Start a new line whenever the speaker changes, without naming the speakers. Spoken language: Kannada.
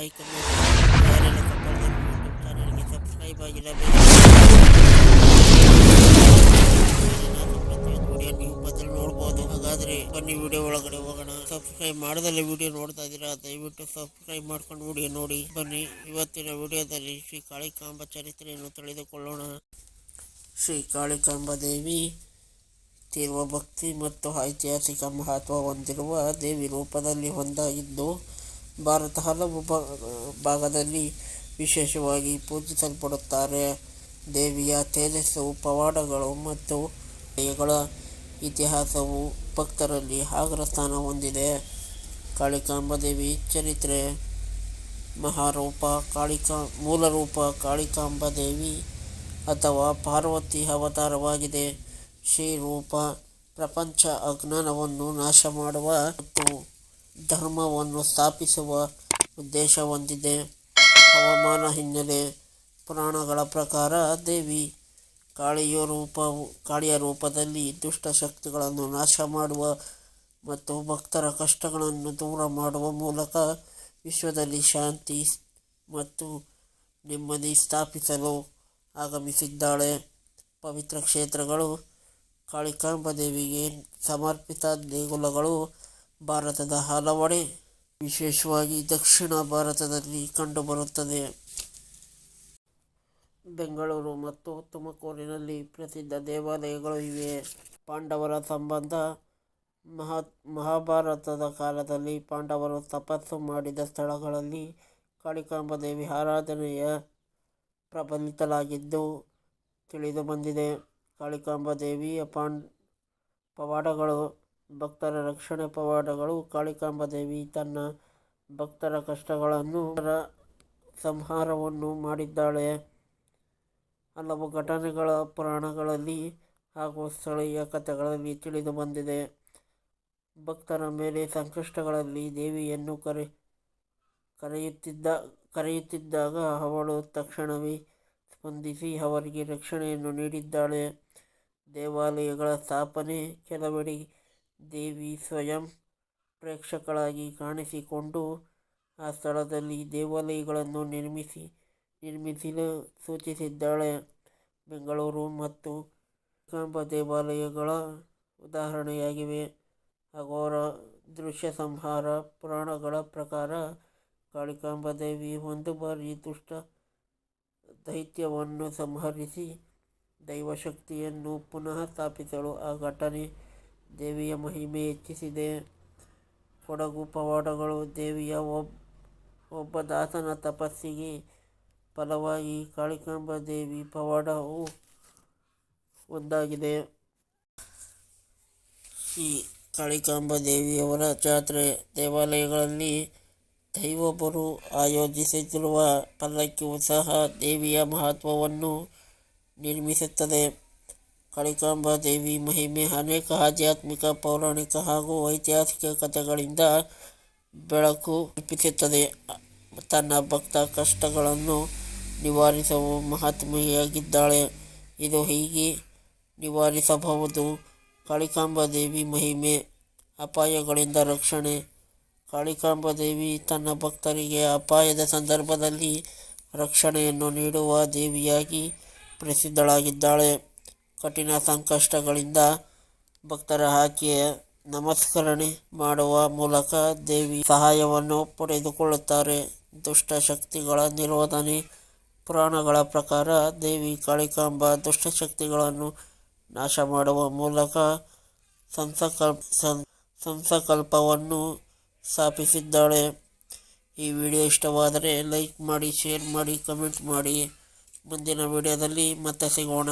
ಹಾಯ್ ಕಮೆಂಟ್ ಸಬ್ಸ್ಕ್ರೈಬ್ ಆಗಿಲ್ಲ ವಿಡಿಯೋ ನೀವು ಮೊದಲು ನೋಡ್ಬೋದು ಹಾಗಾದ್ರೆ ಬನ್ನಿ ವಿಡಿಯೋ ಒಳಗಡೆ ಹೋಗೋಣ. ಸಬ್ಸ್ಕ್ರೈಬ್ ಮಾಡದಲ್ಲೇ ವಿಡಿಯೋ ನೋಡ್ತಾ ಇದೀರಾ ದಯವಿಟ್ಟು ಸಬ್ಸ್ಕ್ರೈಬ್ ಮಾಡ್ಕೊಂಡು ವಿಡಿಯೋ ನೋಡಿ. ಬನ್ನಿ, ಇವತ್ತಿನ ವಿಡಿಯೋದಲ್ಲಿ ಶ್ರೀ ಕಾಳಿಕಾಂಬ ಚರಿತ್ರೆಯನ್ನು ತಿಳಿದುಕೊಳ್ಳೋಣ. ಶ್ರೀ ಕಾಳಿಕಾಂಬ ದೇವಿ ತೀರ್ವ ಭಕ್ತಿ ಮತ್ತು ಐತಿಹಾಸಿಕ ಮಹತ್ವ ಹೊಂದಿರುವ ದೇವಿ ರೂಪದಲ್ಲಿ ಒಂದಾಗಿದ್ದು ಭಾರತ ಹಲವು ಭಾಗದಲ್ಲಿ ವಿಶೇಷವಾಗಿ ಪೂಜಿಸಲ್ಪಡುತ್ತಾರೆ. ದೇವಿಯ ತೇಜಸ್ಸು, ಪವಾಡಗಳು ಮತ್ತು ಕ್ರಿಯೆಗಳ ಇತಿಹಾಸವು ಭಕ್ತರಲ್ಲಿ ಆಗ್ರ ಸ್ಥಾನ ಹೊಂದಿದೆ. ಕಾಳಿಕಾಂಬ ದೇವಿ ಚರಿತ್ರೆ, ಮಹಾರೂಪ, ಕಾಳಿಕಾ, ಮೂಲರೂಪ, ಕಾಳಿಕಾಂಬ ದೇವಿ ಅಥವಾ ಪಾರ್ವತಿ ಅವತಾರವಾಗಿದೆ. ಶ್ರೀರೂಪ ಪ್ರಪಂಚ ಅಜ್ಞಾನವನ್ನು ನಾಶ ಮಾಡುವ ಮತ್ತು ಧರ್ಮವನ್ನು ಸ್ಥಾಪಿಸುವ ಉದ್ದೇಶ ಹೊಂದಿದೆ. ಹವಾಮಾನ ಹಿನ್ನೆಲೆ, ಪುರಾಣಗಳ ಪ್ರಕಾರ ದೇವಿ ಕಾಳಿಯ ರೂಪವು, ಕಾಳಿಯ ರೂಪದಲ್ಲಿ ದುಷ್ಟ ಶಕ್ತಿಗಳನ್ನು ನಾಶ ಮಾಡುವ ಮತ್ತು ಭಕ್ತರ ಕಷ್ಟಗಳನ್ನು ದೂರ ಮಾಡುವ ಮೂಲಕ ವಿಶ್ವದಲ್ಲಿ ಶಾಂತಿ ಮತ್ತು ನೆಮ್ಮದಿ ಸ್ಥಾಪಿಸಲು ಆಗಮಿಸಿದ್ದಾಳೆ. ಪವಿತ್ರ ಕ್ಷೇತ್ರಗಳು, ಕಾಳಿಕಾಂಬ ದೇವಿಗೆ ಸಮರ್ಪಿತ ದೇಗುಲಗಳು ಭಾರತದ ಹಲವೆಡೆ, ವಿಶೇಷವಾಗಿ ದಕ್ಷಿಣ ಭಾರತದಲ್ಲಿ ಕಂಡುಬರುತ್ತದೆ. ಬೆಂಗಳೂರು ಮತ್ತು ತುಮಕೂರಿನಲ್ಲಿ ಪ್ರಸಿದ್ಧ ದೇವಾಲಯಗಳು ಇವೆ. ಪಾಂಡವರ ಸಂಬಂಧ ಮಹಾ, ಮಹಾಭಾರತದ ಕಾಲದಲ್ಲಿ ಪಾಂಡವರು ತಪಸ್ಸು ಮಾಡಿದ ಸ್ಥಳಗಳಲ್ಲಿ ಕಾಳಿಕಾಂಬ ದೇವಿ ಆರಾಧನೆಯ ಪ್ರಬಲಿತಲಾಗಿದ್ದು ತಿಳಿದು ಬಂದಿದೆ ಕಾಳಿಕಾಂಬ ದೇವಿಯ ಪಾಂಡ್, ಪವಾಡಗಳು ಭಕ್ತರ ರಕ್ಷಣೆ ಪವಾಡಗಳು, ಕಾಳಿಕಾಂಬ ದೇವಿ ತನ್ನ ಭಕ್ತರ ಕಷ್ಟಗಳನ್ನು ಸಂಹಾರವನ್ನು ಮಾಡಿದ್ದಾಳೆ. ಹಲವು ಘಟನೆಗಳ ಪುರಾಣಗಳಲ್ಲಿ ಹಾಗೂ ಸ್ಥಳೀಯ ಕಥೆಗಳಲ್ಲಿ ತಿಳಿದು ಬಂದಿದೆ. ಭಕ್ತರ ಮೇಲೆ ಸಂಕಷ್ಟಗಳಲ್ಲಿ ದೇವಿಯನ್ನು ಕರೆ, ಕರೆಯುತ್ತಿದ್ದ, ಕರೆಯುತ್ತಿದ್ದಾಗ ಅವಳು ತಕ್ಷಣವೇ ಸ್ಪಂದಿಸಿ ಅವರಿಗೆ ರಕ್ಷಣೆಯನ್ನು ನೀಡಿದ್ದಾಳೆ. ದೇವಾಲಯಗಳ ಸ್ಥಾಪನೆ ಕೆಲವೆಡೆ ದೇವಿ ಸ್ವಯಂ ಪ್ರೇಕ್ಷಕಳಾಗಿ ಕಾಣಿಸಿಕೊಂಡು ಆ ಸ್ಥಳದಲ್ಲಿ ದೇವಾಲಯಗಳನ್ನು ನಿರ್ಮಿಸಿ, ನಿರ್ಮಿಸಲು ಸೂಚಿಸಿದ್ದಾಳೆ. ಬೆಂಗಳೂರು ಮತ್ತು ಕಂಬ ದೇವಾಲಯಗಳ ಉದಾಹರಣೆಯಾಗಿವೆ. ಅಘೋರ ದೃಶ್ಯ ಸಂಹಾರ ಪುರಾಣಗಳ ಪ್ರಕಾರ ಕಾಳಿಕಾಂಬ ದೇವಿ ಒಂದು ಬಾರಿ ದುಷ್ಟ ದೈತ್ಯವನ್ನು ಸಂಹರಿಸಿ ದೈವಶಕ್ತಿಯನ್ನು ಪುನಃ ಸ್ಥಾಪಿಸಲು ಆ ಘಟನೆ ದೇವಿಯ ಮಹಿಮೆ ಹೆಚ್ಚಿಸಿದೆ. ಕೊಡಗು ಪವಾಡಗಳು ದೇವಿಯ ಒಬ್, ಒಬ್ಬ ದಾಸನ ತಪಸ್ಸಿಗೆ ಫಲವಾಗಿ ಕಾಳಿಕಾಂಬ ದೇವಿ ಪವಾಡವು ಒಂದಾಗಿದೆ. ಈ ಕಾಳಿಕಾಂಬ ದೇವಿಯವರ ಜಾತ್ರೆ ದೇವಾಲಯಗಳಲ್ಲಿ ದೈವೊಬ್ಬರು ಆಯೋಜಿಸುತ್ತಿರುವ ಪಲ್ಲಕ್ಕಿಯು ಸಹ ದೇವಿಯ ಮಹತ್ವವನ್ನು ನಿರ್ಮಿಸುತ್ತದೆ. ಕಾಳಿಕಾಂಬ ದೇವಿ ಮಹಿಮೆ ಅನೇಕ ಆಧ್ಯಾತ್ಮಿಕ, ಪೌರಾಣಿಕ ಹಾಗೂ ಐತಿಹಾಸಿಕ ಕಥೆಗಳಿಂದ ಬೆಳಕು ಕಲ್ಪಿಸುತ್ತದೆ ತನ್ನ ಭಕ್ತ ಕಷ್ಟಗಳನ್ನು ನಿವಾರಿಸುವ ಮಹಾತ್ಮೆಯಾಗಿದ್ದಾಳೆ. ಇದು ಹೀಗೆ ನಿವಾರಿಸಬಹುದು? ಕಾಳಿಕಾಂಬ ದೇವಿ ಮಹಿಮೆ, ಅಪಾಯಗಳಿಂದ ರಕ್ಷಣೆ. ಕಾಳಿಕಾಂಬ ದೇವಿ ತನ್ನ ಭಕ್ತರಿಗೆ ಅಪಾಯದ ಸಂದರ್ಭದಲ್ಲಿ ರಕ್ಷಣೆಯನ್ನು ನೀಡುವ ದೇವಿಯಾಗಿ ಪ್ರಸಿದ್ಧಳಾಗಿದ್ದಾಳೆ. ಕಠಿಣ ಸಂಕಷ್ಟಗಳಿಂದ ಭಕ್ತರ ಆಕೆಯ ನಮಸ್ಕರಣೆ ಮಾಡುವ ಮೂಲಕ ದೇವಿ ಸಹಾಯವನ್ನು ಪಡೆದುಕೊಳ್ಳುತ್ತಾರೆ. ದುಷ್ಟ ಶಕ್ತಿಗಳ ನಿರೋಧನೆ, ಪುರಾಣಗಳ ಪ್ರಕಾರ ದೇವಿ ಕಾಳಿಕಾಂಬ ದುಷ್ಟಶಕ್ತಿಗಳನ್ನು ನಾಶ ಮಾಡುವ ಮೂಲಕ ಸಂಸಕಲ್ಪ ಸಂಸಕಲ್ಪವನ್ನು ಸ್ಥಾಪಿಸಿದ್ದಾಳೆ. ಈ ವಿಡಿಯೋ ಇಷ್ಟವಾದರೆ ಲೈಕ್ ಮಾಡಿ, ಶೇರ್ ಮಾಡಿ, ಕಮೆಂಟ್ ಮಾಡಿ. ಮುಂದಿನ ವಿಡಿಯೋದಲ್ಲಿ ಮತ್ತೆ ಸಿಗೋಣ.